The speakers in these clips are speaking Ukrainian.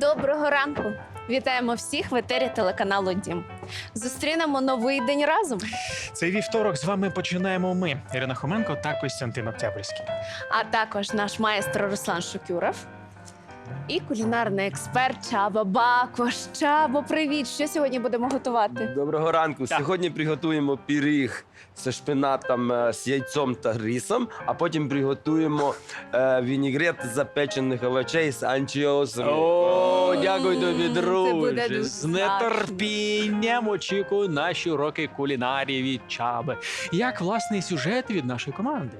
Доброго ранку! Вітаємо всіх в етері телеканалу Дім. Зустрінемо новий день разом. Цей вівторок з вами починаємо ми, Ірина Хоменко та Костянтин Октябрьський. А також наш майстер Руслан Шукюров і кулінарний експерт Чаба Бакош. Чабо, привіт! Що сьогодні будемо готувати? Доброго ранку. Так. Сьогодні приготуємо пиріг зі шпинатом, е, з яйцом та рисом, а потім приготуємо е, вінігрет з запечених овочей з анчіосами. О, дякую тобі, друже. дуже З нетерпінням очікую наші уроки кулінарії від Чаби. Як власний сюжет від нашої команди.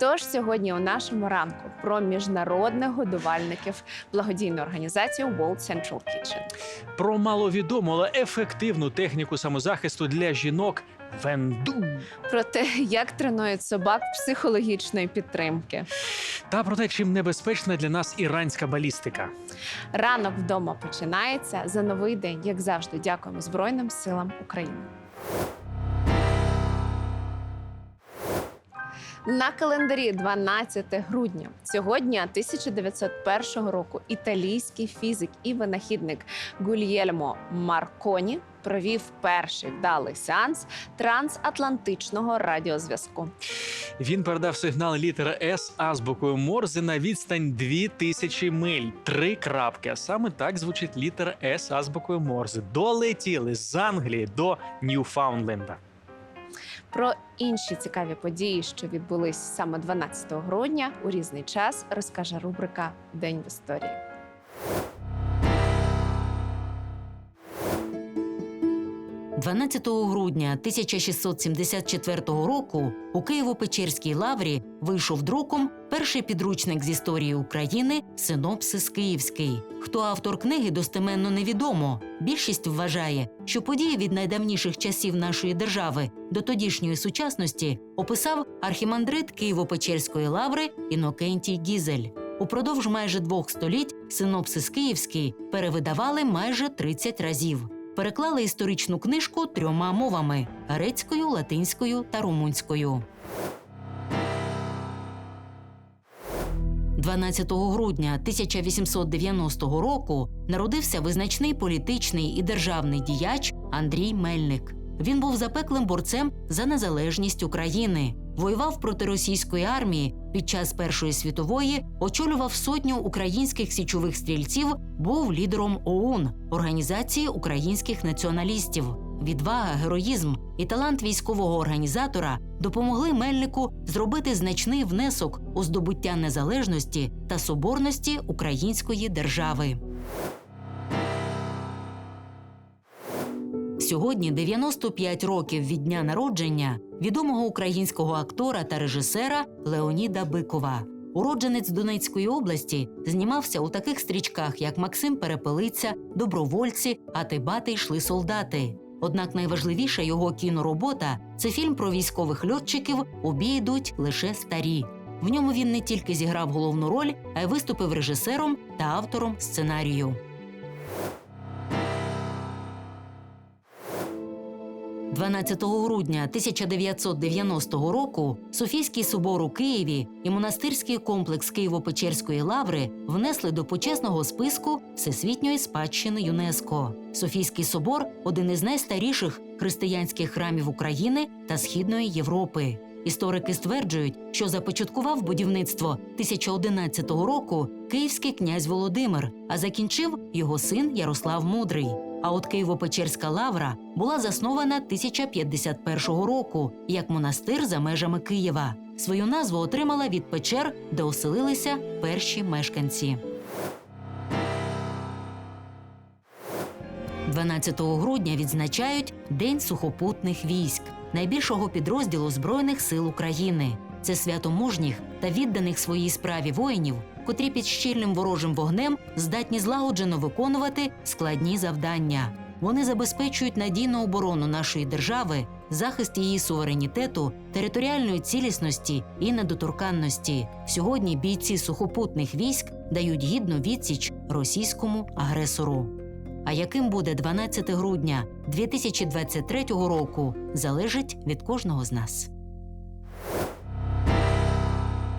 Тож сьогодні у нашому ранку про міжнародних годувальників благодійної організації World Central Kitchen. Про маловідому, але ефективну техніку самозахисту для жінок венду. Про те, як тренують собак психологічної підтримки. Та про те, чим небезпечна для нас іранська балістика. Ранок вдома починається за новий день. Як завжди, дякуємо Збройним силам України. На календарі 12 грудня сьогодні 1901 року італійський фізик і винахідник Гульєльмо Марконі провів перший вдалий сеанс трансатлантичного радіозв'язку. Він передав сигнал літери С азбукою Морзе на відстань 2000 миль. Три крапки. А саме так звучить літера С азбукою Морзе. Долетіли з Англії до Ньюфаундленда. Про інші цікаві події, що відбулись саме 12 грудня у різний час, розкаже рубрика День в історії. – 12 грудня 1674 року у Києво-Печерській лаврі вийшов друком перший підручник з історії України Синопсис Київський. Хто автор книги достеменно невідомо. Більшість вважає, що події від найдавніших часів нашої держави до тодішньої сучасності описав архімандрит Києво-Печерської лаври Інокентій Гізель. Упродовж майже двох століть синопсис Київський перевидавали майже 30 разів. Переклали історичну книжку трьома мовами грецькою, латинською та румунською. 12 грудня 1890 року народився визначний політичний і державний діяч Андрій Мельник. Він був запеклим борцем за незалежність України, воював проти російської армії під час Першої світової, очолював сотню українських січових стрільців, був лідером ОУН Організації українських націоналістів. Відвага, героїзм і талант військового організатора допомогли Мельнику зробити значний внесок у здобуття незалежності та соборності української держави. Сьогодні 95 років від дня народження відомого українського актора та режисера Леоніда Бикова. Уродженець Донецької області знімався у таких стрічках, як Максим Перепелиця, Добровольці, А ти бати йшли солдати. Однак найважливіша його кіноробота це фільм про військових льотчиків У бій йдуть лише старі. В ньому він не тільки зіграв головну роль, а й виступив режисером та автором сценарію. 12 грудня 1990 року Софійський собор у Києві і монастирський комплекс Києво-Печерської лаври внесли до почесного списку Всесвітньої спадщини ЮНЕСКО. Софійський собор один із найстаріших християнських храмів України та Східної Європи. Історики стверджують, що започаткував будівництво 1011 року київський князь Володимир, а закінчив його син Ярослав Мудрий. А от Києво-Печерська лавра була заснована 1051 року як монастир за межами Києва. Свою назву отримала від печер, де оселилися перші мешканці. 12 грудня відзначають День сухопутних військ, найбільшого підрозділу Збройних сил України. Це свято мужніх та відданих своїй справі воїнів, котрі під щільним ворожим вогнем здатні злагоджено виконувати складні завдання. Вони забезпечують надійну оборону нашої держави, захист її суверенітету, територіальної цілісності і недоторканності. Сьогодні бійці сухопутних військ дають гідну відсіч російському агресору. А яким буде 12 грудня 2023 року, залежить від кожного з нас.